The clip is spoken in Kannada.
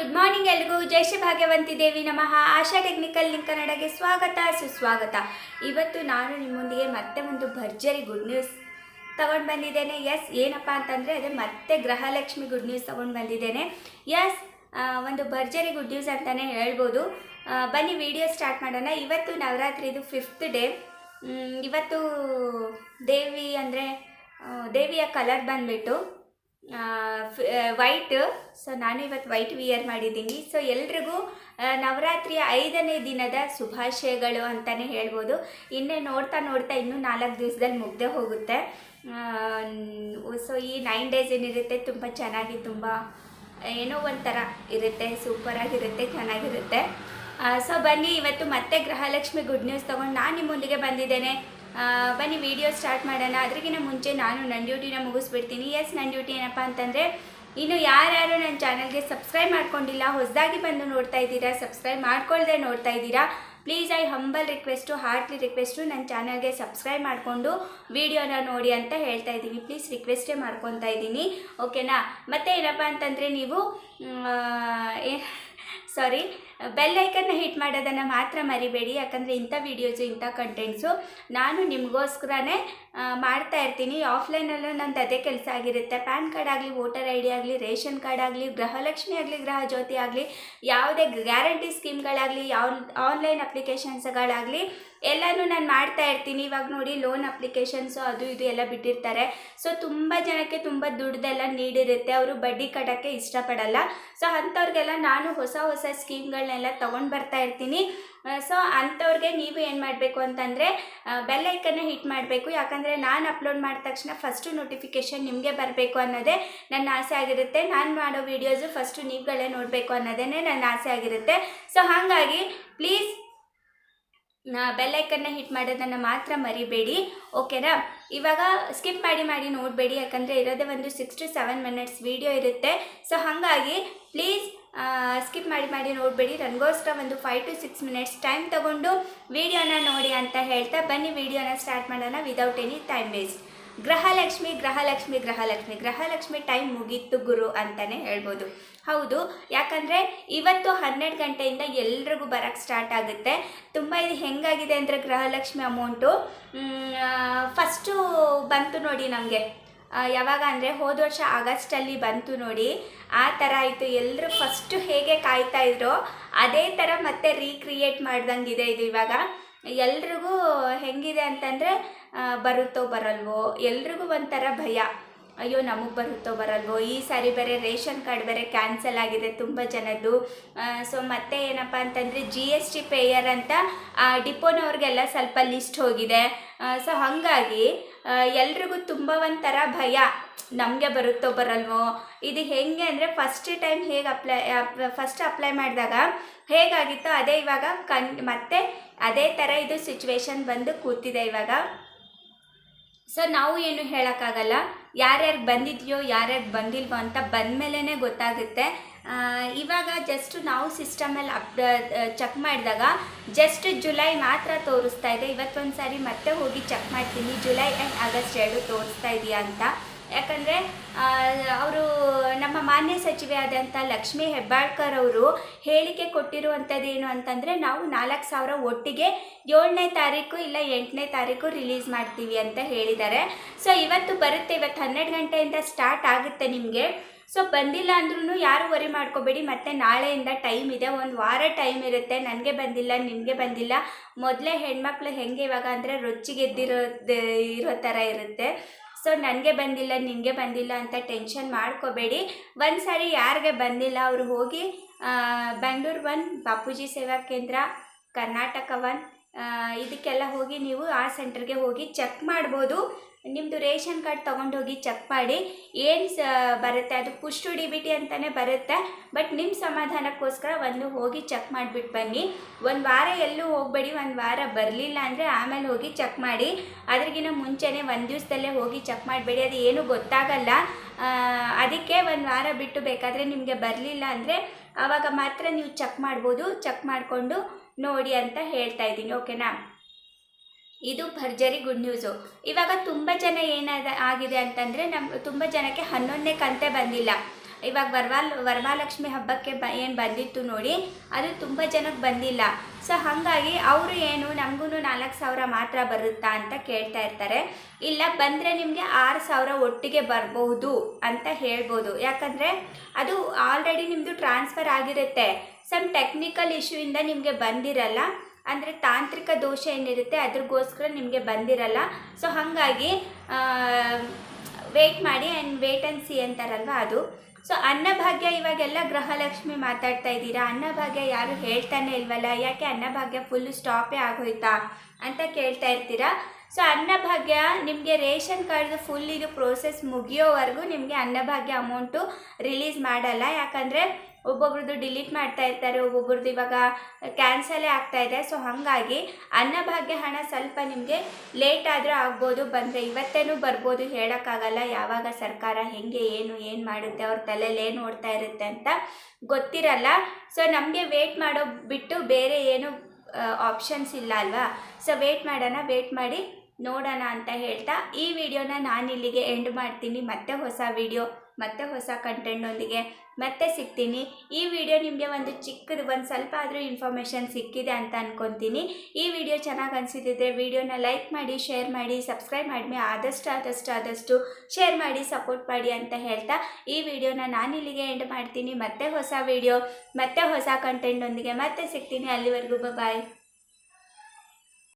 ಗುಡ್ ಮಾರ್ನಿಂಗ್ ಎಲ್ರಿಗೂ. ಜೈ ಶ್ರೀ ಭಾಗ್ಯವಂತಿ ದೇವಿ ನಮಃ. ಆಶಾ ಟೆಕ್ನಿಕಲ್ ಲಿಂಕ್ ಕನ್ನಡಗೆ ಸ್ವಾಗತ, ಸುಸ್ವಾಗತ. ಇವತ್ತು ನಾನು ನಿಮ್ಮೊಂದಿಗೆ ಮತ್ತೆ ಒಂದು ಭರ್ಜರಿ ಗುಡ್ ನ್ಯೂಸ್ ತಗೊಂಡು ಬಂದಿದ್ದೇನೆ. ಎಸ್ ಏನಪ್ಪ ಅಂತಂದರೆ ಅದೇ ಮತ್ತೆ ಗೃಹಲಕ್ಷ್ಮಿ ಗುಡ್ ನ್ಯೂಸ್ ತಗೊಂಡು ಬಂದಿದ್ದೇನೆ. ಎಸ್ ಒಂದು ಭರ್ಜರಿ ಗುಡ್ ನ್ಯೂಸ್ ಅಂತಲೇ ಹೇಳ್ಬೋದು. ಬನ್ನಿ ವಿಡಿಯೋ ಸ್ಟಾರ್ಟ್ ಮಾಡೋಣ. ಇವತ್ತು ನವರಾತ್ರಿದು ಫಿಫ್ತ್ ಡೇ ಇವತ್ತು ದೇವಿ ಅಂದರೆ ದೇವಿಯ ಕಲರ್ ಬಂದುಬಿಟ್ಟು ವೈಟ್ ಸೊ ನಾನು ಇವತ್ತು ವೈಟ್ ವಿಯರ್ ಮಾಡಿದ್ದೀನಿ. ಸೊ ಎಲ್ರಿಗೂ ನವರಾತ್ರಿಯ ಐದನೇ ದಿನದ ಶುಭಾಶಯಗಳು ಅಂತಲೇ ಹೇಳ್ಬೋದು. ಇನ್ನೇ ನೋಡ್ತಾ ನೋಡ್ತಾ ಇನ್ನೂ ನಾಲ್ಕು ದಿವಸದಲ್ಲಿ ಮುಗ್ದೆ ಹೋಗುತ್ತೆ. ಸೊ ಈ ನೈನ್ ಡೇಸ್ ಏನಿರುತ್ತೆ, ತುಂಬ ಚೆನ್ನಾಗಿ, ತುಂಬ, ಏನೋ ಒಂಥರ ಇರುತ್ತೆ. ಸೂಪರಾಗಿರುತ್ತೆ ಚೆನ್ನಾಗಿರುತ್ತೆ. ಸೊ ಬನ್ನಿ, ಇವತ್ತು ಮತ್ತೆ ಗೃಹಲಕ್ಷ್ಮಿ ಗುಡ್ ನ್ಯೂಸ್ ತೊಗೊಂಡು ನಾನು ನಿಮ್ಮೊಂದಿಗೆ ಬಂದಿದ್ದೇನೆ. ಬನ್ನಿ ವಿಡಿಯೋ ಸ್ಟಾರ್ಟ್ ಮಾಡೋಣ. ಅದಕ್ಕಿಂತ ಮುಂಚೆ ನಾನು ನನ್ನ ಡ್ಯೂಟಿನ ಮುಗಿಸ್ಬಿಡ್ತೀನಿ. ಎಸ್ ನನ್ನ ಡ್ಯೂಟಿ ಏನಪ್ಪ ಅಂತಂದರೆ, ಇನ್ನು ಯಾರ್ಯಾರು ನನ್ನ ಚಾನಲ್ಗೆ ಸಬ್ಸ್ಕ್ರೈಬ್ ಮಾಡ್ಕೊಂಡಿಲ್ಲ, ಹೊಸದಾಗಿ ಬಂದು ನೋಡ್ತಾ ಇದ್ದೀರಾ, ಸಬ್ಸ್ಕ್ರೈಬ್ ಮಾಡ್ಕೊಳ್ದೆ ನೋಡ್ತಾ ಇದ್ದೀರಾ please I humble request heartly request ನನ್ನ ಚಾನಲ್ಗೆ ಸಬ್ಸ್ಕ್ರೈಬ್ ಮಾಡಿಕೊಂಡು ವಿಡಿಯೋನ ನೋಡಿ ಅಂತ ಹೇಳ್ತಾ ಇದ್ದೀನಿ. ಪ್ಲೀಸ್ ರಿಕ್ವೆಸ್ಟೇ ಮಾಡ್ಕೊತಾ ಇದ್ದೀನಿ. ಓಕೆನಾ ಮತ್ತೆ ಏನಪ್ಪ ಅಂತಂದರೆ, ನೀವು ಸಾರಿ ಬೆಲ್ ಐಕನ್ನ ಹಿಟ್ ಮಾಡೋದನ್ನು ಮಾತ್ರ ಮರಿಬೇಡಿ. ಯಾಕಂದರೆ ಇಂಥ ವೀಡಿಯೋಸು ಇಂಥ ಕಂಟೆಂಟ್ಸು ನಾನು ನಿಮಗೋಸ್ಕರನೇ ಮಾಡ್ತಾ ಇರ್ತೀನಿ. ಆಫ್ಲೈನಲ್ಲೂ ನಂದು ಅದೇ ಕೆಲಸ ಆಗಿರುತ್ತೆ. ಪ್ಯಾನ್ ಕಾರ್ಡ್ ಆಗಲಿ ವೋಟರ್ ಐ ಡಿ ಆಗಲಿ, ರೇಷನ್ ಕಾರ್ಡ್ ಆಗಲಿ, ಗೃಹಲಕ್ಷ್ಮಿ ಆಗಲಿ, ಗೃಹ ಜ್ಯೋತಿ ಆಗಲಿ, ಯಾವುದೇ ಗ್ಯಾರಂಟಿ ಸ್ಕೀಮ್ಗಳಾಗಲಿ ಯಾವ ಆನ್ಲೈನ್ ಅಪ್ಲಿಕೇಶನ್ಸ್ಗಳಾಗಲಿ ಎಲ್ಲನೂ ನಾನು ಮಾಡ್ತಾ ಇರ್ತೀನಿ. ಇವಾಗ ನೋಡಿ ಲೋನ್ ಅಪ್ಲಿಕೇಶನ್ಸು ಅದು ಇದು ಎಲ್ಲ ಬಿಟ್ಟಿರ್ತಾರೆ. ಸೊ ತುಂಬ ಜನಕ್ಕೆ ತುಂಬ ದುಡ್ಡೆಲ್ಲ ನೀಡಿರುತ್ತೆ. ಅವರು ಬಡ್ಡಿ ಕಟ್ಟೋಕ್ಕೆ ಇಷ್ಟಪಡಲ್ಲ. ಸೊ ಅಂಥವ್ರಿಗೆಲ್ಲ ನಾನು ಹೊಸ ಹೊಸ ಸ್ಕೀಮ್ಗಳನ್ನೆಲ್ಲ ತೊಗೊಂಡು ಬರ್ತಾ ಇರ್ತೀನಿ. ಸೊ ಅಂಥವ್ರಿಗೆ ನೀವು ಏನು ಮಾಡಬೇಕು ಅಂತಂದರೆ ಬೆಲ್ ಐಕನ್ನ ಹಿಟ್ ಮಾಡಬೇಕು. ಯಾಕಂದರೆ ನಾನು ಅಪ್ಲೋಡ್ ಮಾಡಿದ ತಕ್ಷಣ ಫಸ್ಟು ನೋಟಿಫಿಕೇಷನ್ ನಿಮಗೆ ಬರಬೇಕು ಅನ್ನೋದೇ ನನ್ನ ಆಸೆ ಆಗಿರುತ್ತೆ. ನಾನು ಮಾಡೋ ವೀಡಿಯೋಸು ಫಸ್ಟು ನೀವುಗಳೇ ನೋಡಬೇಕು ಅನ್ನೋದೇ ನನ್ನ ಆಸೆ ಆಗಿರುತ್ತೆ. ಸೊ ಹಾಗಾಗಿ ಪ್ಲೀಸ್ ಬೆಲ್ಲೈಕನ್ನ ಹಿಟ್ ಮಾಡೋದನ್ನು ಮಾತ್ರ ಮರಿಬೇಡಿ. ಓಕೆನಾ ಇವಾಗ ಸ್ಕಿಪ್ ಮಾಡಿ ಮಾಡಿ ನೋಡಬೇಡಿ. ಯಾಕಂದರೆ ಇರೋದೇ ಒಂದು six to seven minutes video ಇರುತ್ತೆ. ಸೊ ಹಾಗಾಗಿ ಪ್ಲೀಸ್ ಸ್ಕಿಪ್ ಮಾಡಿ ಮಾಡಿ ನೋಡಬೇಡಿ. ನನಗೋಸ್ಕರ ಒಂದು five to six minutes time ತಗೊಂಡು ವಿಡಿಯೋನ ನೋಡಿ ಅಂತ ಹೇಳ್ತಾ ಬನ್ನಿ. ವಿಡಿಯೋನ ಸ್ಟಾರ್ಟ್ ಮಾಡೋಣ without any time waste Gruhalakshmi Gruhalakshmi Gruhalakshmi Gruhalakshmi time ಮುಗೀತು ಗುರು ಅಂತಲೇ ಹೇಳ್ಬೋದು. ಹೌದು, ಯಾಕಂದರೆ ಇವತ್ತು ಹನ್ನೆರಡು ಗಂಟೆಯಿಂದ ಎಲ್ರಿಗೂ ಬರೋಕ್ಕೆ ಸ್ಟಾರ್ಟ್ ಆಗುತ್ತೆ. ತುಂಬ ಇದು ಹೆಂಗಾಗಿದೆ ಅಂದರೆ ಗೃಹಲಕ್ಷ್ಮಿ ಅಮೌಂಟು ಫಸ್ಟು ಬಂತು ನೋಡಿ ನಮಗೆ. ಯಾವಾಗ ಅಂದರೆ ಹೋದ ವರ್ಷ ಆಗಸ್ಟಲ್ಲಿ ಬಂತು ನೋಡಿ, ಆ ಥರ ಆಯಿತು. ಎಲ್ಲರೂ ಫಸ್ಟು ಹೇಗೆ ಕಾಯ್ತಾ ಇದ್ರೋ, ಅದೇ ಥರ ಮತ್ತೆ ರೀಕ್ರಿಯೇಟ್ ಮಾಡ್ದಂಗಿದೆ ಇದು ಇವಾಗ. ಎಲ್ರಿಗೂ ಹೆಂಗಿದೆ ಅಂತಂದರೆ ಬರುತ್ತೋ ಬರಲ್ವೋ, ಎಲ್ರಿಗೂ ಒಂಥರ ಭಯ. ಅಯ್ಯೋ, ನಮಗೆ ಬರುತ್ತೋ ಬರಲ್ವೋ? ಈ ಸಾರಿ ಬೇರೆ ರೇಷನ್ ಕಾರ್ಡ್ ಬೇರೆ ಕ್ಯಾನ್ಸಲ್ ಆಗಿದೆ ತುಂಬ ಜನದ್ದು. ಸೊ ಮತ್ತೆ ಏನಪ್ಪ ಅಂತಂದರೆ ಜಿ ಎಸ್ ಟಿ ಪೇಯರ್ ಅಂತ ಡಿಪೋನವ್ರಿಗೆಲ್ಲ ಸ್ವಲ್ಪ ಲಿಸ್ಟ್ ಹೋಗಿದೆ. ಸೊ ಹಾಗಾಗಿ ಎಲ್ರಿಗೂ ತುಂಬ ಒಂಥರ ಭಯ. ನಮಗೆ ಬರುತ್ತೋ ಬರಲ್ವೋ? ಇದು ಹೇಗೆ ಅಂದರೆ ಫಸ್ಟ್ ಟೈಮ್ ಹೇಗೆ ಅಪ್ಲೈ ಫಸ್ಟ್ ಅಪ್ಲೈ ಮಾಡಿದಾಗ ಹೇಗಾಗಿತ್ತೋ ಅದೇ ಇವಾಗ ಕನ್ ಮತ್ತೆ ಅದೇ ಥರ ಇದು ಸಿಚುವೇಶನ್ ಬಂದು ಕೂತಿದೆ ಇವಾಗ. ಸೊ ನಾವು ಏನು ಹೇಳೋಕ್ಕಾಗಲ್ಲ. ಯಾರ್ಯಾರು ಬಂದಿದೆಯೋ ಯಾರ್ಯಾರು ಬಂದಿಲ್ವೋ ಅಂತ ಬಂದಮೇಲೇ ಗೊತ್ತಾಗುತ್ತೆ. ಆ, ಇವಾಗ ಜಸ್ಟ್ ನಾವು ಸಿಸ್ಟಮಲ್ಲಿ ಅಪ್ ಚೆಕ್ ಮಾಡಿದಾಗ ಜಸ್ಟ್ ಜುಲೈ ಮಾತ್ರ ತೋರಿಸ್ತಾ ಇದೆ. ಇವತ್ತೊಂದು ಸಾರಿ ಮತ್ತೆ ಹೋಗಿ ಚೆಕ್ ಮಾಡ್ತೀನಿ. ಜುಲೈ ಆ್ಯಂಡ್ ಆಗಸ್ಟ್ ಎರಡು ತೋರಿಸ್ತಾ ಇದೆಯಾ ಅಂತ. ಯಾಕಂದರೆ ಅವರು ಮಾನ್ಯ ಸಚಿವೆ ಆದಂಥ ಲಕ್ಷ್ಮೀ ಹೆಬ್ಬಾಳ್ಕರ್ ಅವರು ಹೇಳಿಕೆ ಕೊಟ್ಟಿರುವಂಥದ್ದೇನು ಅಂತಂದರೆ ನಾವು ನಾಲ್ಕು ಸಾವಿರ ಒಟ್ಟಿಗೆ ಏಳನೇ ತಾರೀಕು ಇಲ್ಲ ಎಂಟನೇ ತಾರೀಕು ರಿಲೀಸ್ ಮಾಡ್ತೀವಿ ಅಂತ ಹೇಳಿದ್ದಾರೆ. ಸೊ ಇವತ್ತು ಬರುತ್ತೆ, ಇವತ್ತು ಹನ್ನೆರಡು ಗಂಟೆಯಿಂದ ಸ್ಟಾರ್ಟ್ ಆಗುತ್ತೆ ನಿಮಗೆ. ಸೊ ಬಂದಿಲ್ಲ ಅಂದ್ರೂ ಯಾರು ವರಿ ಮಾಡ್ಕೋಬೇಡಿ, ಮತ್ತೆ ನಾಳೆಯಿಂದ ಟೈಮ್ ಇದೆ, ಒಂದು ವಾರ ಟೈಮ್ ಇರುತ್ತೆ, ನನಗೆ ಬಂದಿಲ್ಲ, ನಿಮಗೆ ಬಂದಿಲ್ಲ. ಮೊದಲೇ ಹೆಣ್ಮಕ್ಳು ಹೆಂಗೆ ಇವಾಗ ಅಂದರೆ ರೊಚ್ಚಿಗೆದ್ದಿರೋ ಇರೋ ಥರ ಇರುತ್ತೆ. ಸೊ ನನಗೆ ಬಂದಿಲ್ಲ, ನಿನಗೆ ಬಂದಿಲ್ಲ ಅಂತ ಟೆನ್ಷನ್ ಮಾಡ್ಕೋಬೇಡಿ. ಒಂದು ಸಾರಿ ಯಾರಿಗೆ ಬಂದಿಲ್ಲ, ಅವರು ಹೋಗಿ ಬೆಂಗಳೂರು ಒನ್ ಬಾಪೂಜಿ ಸೇವಾ ಕೇಂದ್ರ ಕರ್ನಾಟಕ ಒನ್ ಇದಕ್ಕೆಲ್ಲ ಹೋಗಿ ನೀವು ಆ ಸೆಂಟರ್ಗೆ ಹೋಗಿ ಚೆಕ್ ಮಾಡ್ಬೋದು. ನಿಮ್ಮದು ರೇಷನ್ ಕಾರ್ಡ್ ತೊಗೊಂಡೋಗಿ ಚೆಕ್ ಮಾಡಿ. ಏನು ಸ, ಬರುತ್ತೆ? ಅದು ಪುಷ್ಟು ಡಿ ಬಿ ಟಿ ಅಂತಲೇ ಬರುತ್ತೆ. ಬಟ್ ನಿಮ್ಮ ಸಮಾಧಾನಕ್ಕೋಸ್ಕರ ಒಂದು ಹೋಗಿ ಚೆಕ್ ಮಾಡಿಬಿಟ್ಟು ಬನ್ನಿ. ಒಂದು ವಾರ ಎಲ್ಲೂ ಹೋಗಬೇಡಿ, ಒಂದು ವಾರ ಬರಲಿಲ್ಲ ಅಂದರೆ ಆಮೇಲೆ ಹೋಗಿ ಚೆಕ್ ಮಾಡಿ. ಅದ್ರಿಗಿನ ಮುಂಚೆನೇ ಒಂದು ದಿವಸದಲ್ಲೇ ಹೋಗಿ ಚೆಕ್ ಮಾಡಬೇಡಿ. ಅದು ಏನೂ ಗೊತ್ತಾಗಲ್ಲ. ಅದಕ್ಕೆ ಒಂದು ವಾರ ಬಿಟ್ಟು ಬೇಕಾದರೆ ನಿಮಗೆ ಬರಲಿಲ್ಲ ಅಂದರೆ ಆವಾಗ ಮಾತ್ರ ನೀವು ಚೆಕ್ ಮಾಡ್ಬೋದು. ಚೆಕ್ ಮಾಡಿಕೊಂಡು ನೋಡಿ ಅಂತ ಹೇಳ್ತಾ ಇದ್ದೀನಿ, ಓಕೆನಾ? ಇದು ಭರ್ಜರಿ ಗುಡ್ ನ್ಯೂಸು ಇವಾಗ ತುಂಬ ಜನ ಏನಾದ ಆಗಿದೆ ಅಂತಂದರೆ ನಮ್ಮ ತುಂಬ ಜನಕ್ಕೆ ಹನ್ನೊಂದನೇ ಕಂತೆ ಬಂದಿಲ್ಲ. ಇವಾಗ ವರವಾಲ್, ವರಮಹಾಲಕ್ಷ್ಮಿ ಹಬ್ಬಕ್ಕೆ ಬ, ಏನು ಬಂದಿತ್ತು ನೋಡಿ, ಅದು ತುಂಬ ಜನಕ್ಕೆ ಬಂದಿಲ್ಲ. ಸೊ ಹಾಗಾಗಿ ಅವರು ಏನು ನಮಗೂ ನಾಲ್ಕು ಸಾವಿರ ಮಾತ್ರ ಬರುತ್ತಾ ಅಂತ ಕೇಳ್ತಾ ಇರ್ತಾರೆ. ಇಲ್ಲ, ಬಂದರೆ ನಿಮಗೆ ಆರು ಸಾವಿರ ಒಟ್ಟಿಗೆ ಬರಬಹುದು ಅಂತ ಹೇಳ್ಬೋದು. ಯಾಕಂದರೆ ಅದು ಆಲ್ರೆಡಿ ನಿಮ್ಮದು ಟ್ರಾನ್ಸ್ಫರ್ ಆಗಿರುತ್ತೆ. ಸಮ್ ಟೆಕ್ನಿಕಲ್ ಇಶ್ಯೂಯಿಂದ ನಿಮಗೆ ಬಂದಿರಲ್ಲ. ಅಂದರೆ ತಾಂತ್ರಿಕ ದೋಷ ಏನಿರುತ್ತೆ, ಅದ್ರಗೋಸ್ಕರ ನಿಮಗೆ ಬಂದಿರಲ್ಲ. ಸೊ ಹಾಗಾಗಿ ವೇಟ್ ಮಾಡಿ ಆ್ಯಂಡ್ ವೇಟ್ ಆ್ಯಂಡ್ ಸಿ ಅಂತಾರಲ್ವ ಅದು. ಸೊ ಅನ್ನಭಾಗ್ಯ ಇವಾಗೆಲ್ಲ ಗೃಹಲಕ್ಷ್ಮಿ ಮಾತಾಡ್ತಾ ಇದ್ದೀರಾ? ಅನ್ನಭಾಗ್ಯ ಯಾರು ಹೇಳ್ತಾನೆ ಇಲ್ವಲ್ಲ? ಯಾಕೆ ಅನ್ನಭಾಗ್ಯ ಫುಲ್ ಸ್ಟಾಪೇ ಆಗೋಯ್ತಾ ಅಂತ ಕೇಳ್ತಾ ಇರ್ತೀರಾ? ಸೊ ಅನ್ನಭಾಗ್ಯ ನಿಮಗೆ ರೇಷನ್ ಕಾರ್ಡ್ದು ಫುಲ್ ಇದು ಪ್ರೋಸೆಸ್ ಮುಗಿಯೋವರೆಗೂ ನಿಮಗೆ ಅನ್ನಭಾಗ್ಯ ಅಮೌಂಟು ರಿಲೀಸ್ ಮಾಡಲ್ಲ. ಯಾಕಂದರೆ ಒಬ್ಬೊಬ್ರದ್ದು ಡಿಲೀಟ್ ಮಾಡ್ತಾ ಇರ್ತಾರೆ, ಒಬ್ಬೊಬ್ರದ್ದು ಇವಾಗ ಕ್ಯಾನ್ಸಲೇ ಆಗ್ತಾ ಇದೆ. ಸೊ ಹಾಗಾಗಿ ಅನ್ನಭಾಗ್ಯ ಹಣ ಸ್ವಲ್ಪ ನಿಮಗೆ ಲೇಟ್ ಆದರೂ ಆಗ್ಬೋದು, ಬಂದರೆ ಇವತ್ತೇನೂ ಬರ್ಬೋದು ಹೇಳೋಕ್ಕಾಗಲ್ಲ. ಯಾವಾಗ ಸರ್ಕಾರ ಹೆಂಗೆ, ಏನು ಏನು ಮಾಡುತ್ತೆ, ಅವ್ರ ತಲೆಯಲ್ಲಿ ಏನು ಓಡ್ತಾ ಇರುತ್ತೆ ಅಂತ ಗೊತ್ತಿರಲ್ಲ. ಸೊ ನಮಗೆ ವೇಟ್ ಮಾಡೋ ಬಿಟ್ಟು ಬೇರೆ ಏನು ಆಪ್ಷನ್ಸ್ ಇಲ್ಲ ಅಲ್ವಾ? ಸೊ ವೇಟ್ ಮಾಡೋಣ ವೇಟ್ ಮಾಡಿ ನೋಡೋಣ ಅಂತ ಹೇಳ್ತಾ ಈ ವಿಡಿಯೋನ ನಾನು ಇಲ್ಲಿಗೆ ಎಂಡ್ ಮಾಡ್ತೀನಿ. ಮತ್ತೆ ಹೊಸ ವಿಡಿಯೋ, ಮತ್ತೆ ಹೊಸ ಕಂಟೆಂಟ್ನೊಂದಿಗೆ ಮತ್ತೆ ಸಿಗ್ತೀನಿ. ಈ ವಿಡಿಯೋ ನಿಮಗೆ ಒಂದು ಚಿಕ್ಕದು, ಒಂದು ಸ್ವಲ್ಪ ಆದರೂ ಇನ್ಫಾರ್ಮೇಷನ್ ಸಿಕ್ಕಿದೆ ಅಂತ ಅಂದ್ಕೊತೀನಿ ಈ ವಿಡಿಯೋ ಚೆನ್ನಾಗಿ ಅನಿಸಿದ್ರೆ ವಿಡಿಯೋನ ಲೈಕ್ ಮಾಡಿ ಶೇರ್ ಮಾಡಿ ಸಬ್ಸ್ಕ್ರೈಬ್ ಮಾಡಿ ಆದಷ್ಟು ಆದಷ್ಟು ಆದಷ್ಟು ಶೇರ್ ಮಾಡಿ ಸಪೋರ್ಟ್ ಮಾಡಿ ಅಂತ ಹೇಳ್ತಾ ಈ ವಿಡಿಯೋನ ನಾನು ಇಲ್ಲಿಗೆ ಎಂಡ್ ಮಾಡ್ತೀನಿ. ಮತ್ತೆ ಹೊಸ ವಿಡಿಯೋ, ಮತ್ತೆ ಹೊಸ ಕಂಟೆಂಟ್ನೊಂದಿಗೆ ಮತ್ತೆ ಸಿಗ್ತೀನಿ. ಅಲ್ಲಿವರೆಗೂ ಬಾಯ್